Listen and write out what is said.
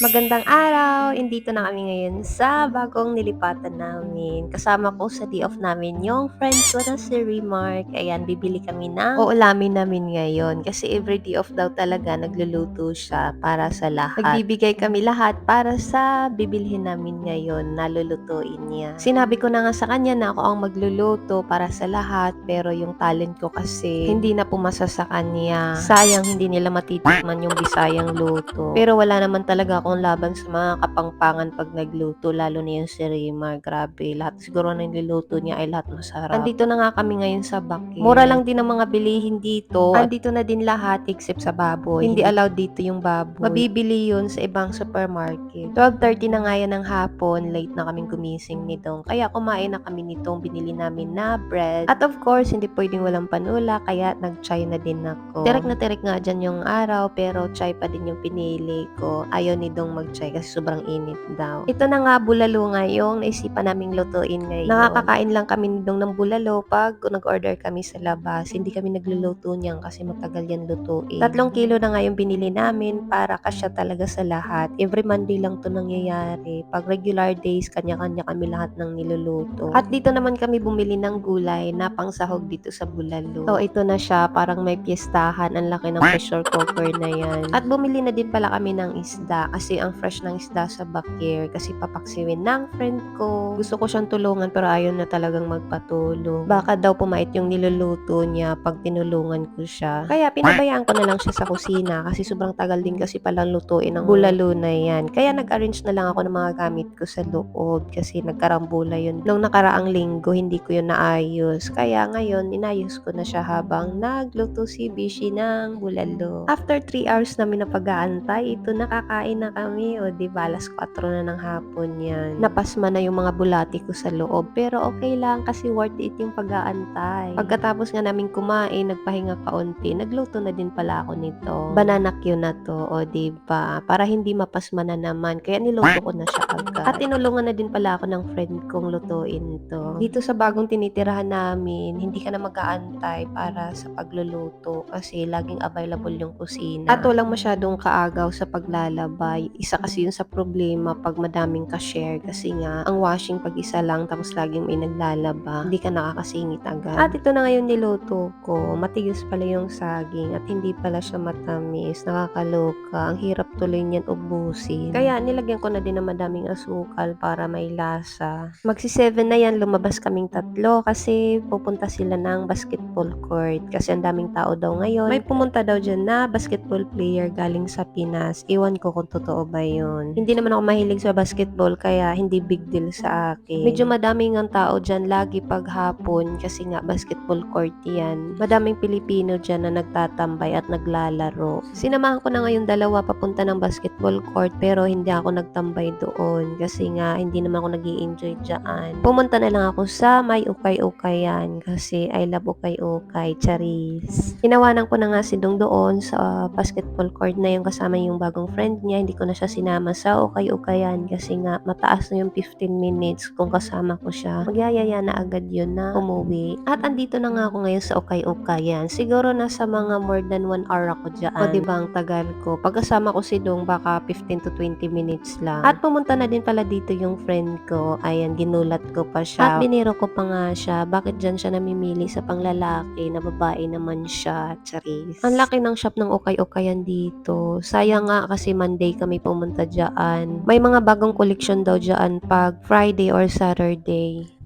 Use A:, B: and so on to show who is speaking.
A: Magandang araw! Indito na kami ngayon sa bagong nilipatan namin. Kasama ko sa day off namin yung friend ko na si Remark. Ayan, bibili kami ng uulamin namin ngayon. Kasi every day off daw talaga nagluluto siya para sa lahat. Nagbibigay kami lahat para sa bibilhin namin ngayon na lulutuin niya. Sinabi ko na nga sa kanya na ako ang magluluto para sa lahat pero yung talent ko kasi hindi na pumasa sa kanya. Sayang hindi nila matitikman yung bisayang luto. Pero wala naman talaga akong laban sa mga kapangpangan pag nagluto, lalo na yung si Rima. Grabe, lahat siguro na niluluto niya ay lahat masarap. Andito na nga kami ngayon sa Bakit. Mura lang din ang mga bilihin dito. Andito na din lahat except sa baboy. Hindi allowed dito yung baboy. Mabibili yun sa ibang supermarket. 12.30 na nga yan ng hapon, late na kaming gumising nitong. Kaya kumain na kami nitong binili namin na bread. At of course, hindi pwedeng walang panula, kaya nag-chai na din ako. Tirik na tirik nga dyan yung araw, pero chai pa din yung pinili ko. Ayaw ni Dong mag-chai kasi sobrang init daw. Ito na nga bulalo nga yung naisipan naming lutuin ngayon. Nakakakain lang kami ni Dong ng bulalo pag nag-order kami sa labas. Hindi kami nagluluto niyan kasi matagal yan lutuin. Tatlong kilo na nga yung binili namin para kasya talaga sa lahat. Every Monday lang to nangyayari. Pag regular days, kanya-kanya kami lahat ng niluluto. At dito naman kami bumili ng gulay na pangsahog dito sa bulalo. So ito na siya, parang may piyestahan. Ang laki ng pressure cooker na yan. At bumili na din pala kami ng isda kasi ang fresh ng isda sa Bakir kasi papaksiwin ng friend ko. Gusto ko siyang tulungan pero ayaw na talagang magpatulong. Baka daw pumait yung niluluto niya pag tinulungan ko siya. Kaya pinabayaan ko na lang siya sa kusina kasi sobrang tagal din kasi palang lutuin ang bulalo na yan. Kaya nag-arrange na lang ako ng mga gamit ko sa loob kasi nagkarambula yun. Nung nakaraang linggo, hindi ko yun naayos. Kaya ngayon, inayos ko na siya habang nagluto si Bishi ng bulalo. After 3 hours namin na pag-aantay, ito nakakain na kami. O di ba, alas 4 na ng hapon yan. Napasma na yung mga bulati ko sa loob. Pero okay lang kasi worth it yung pag-aantay. Pagkatapos nga namin kumain, nagpahinga kaunti, nagluto na din pala ako nito. Banana Q na to, o di ba? Para hindi mapasma na naman. Kaya niluto ko na siya agad. At tinulungan na din pala ako ng friend kong lutuin to. Dito sa bagong tinitirahan namin, hindi ka na mag-aantay para sa pagluluto kasi laging available yung kusina. At walang masyadong kaagaw sa paglalabay. Isa kasi yun sa problema pag madaming ka-share kasi nga ang washing pag isa lang tapos laging may naglalaba, hindi ka nakakasingit agad. At ito na ngayon niluto ko. Matigas pala yung saging at hindi pala siya matamis. Nakakaloka. Ang hirap tuloy niyan ubusin. Kaya nilagyan ko na din ng madaming asukal para may lasa. Magsi 7 na yan, lumabas kaming tatlo kasi pupunta sila ng basketball court kasi ang daming tao daw ngayon. May pumunta daw dyan na basketball player galing sa Pinas. Iwan ko kung totoo ba yun. Hindi naman ako mahilig sa basketball kaya hindi big deal sa akin. Medyo madaming ang tao dyan lagi pag hapon kasi nga basketball court yan. Madaming Pilipino dyan na nagtatambay at naglalaro. Sinamahan ko na ngayon dalawa papunta ng basketball court pero hindi ako nagtambay doon kasi nga hindi naman ako nag enjoy dyan. Pumunta na lang ako sa may ukay-ukayan kasi I love ukay-ukay, charis. Inawanan ko na nga si Dong doon sa basketball court na yung kasama yung bagong friend niya. Hindi na siya sinama sa ukay-ukayan kasi nga mataas na yung 15 minutes kung kasama ko siya. Magyayaya na agad yun na umuwi. At andito na nga ako ngayon sa ukay-ukayan. Siguro nasa mga more than 1 hour ako dyan. O diba ang tagal ko. Pagkasama ko si Dong baka 15 to 20 minutes lang. At pumunta na din pala dito yung friend ko. Ayan, ginulat ko pa siya. At biniro ko pa nga siya. Bakit dyan siya namimili sa panglalaki na babae naman siya? Charis. Ang laki ng shop ng ukay-ukayan dito. Sayang nga kasi Monday kami pumunta dyan. May mga bagong collection daw dyan pag Friday or Saturday.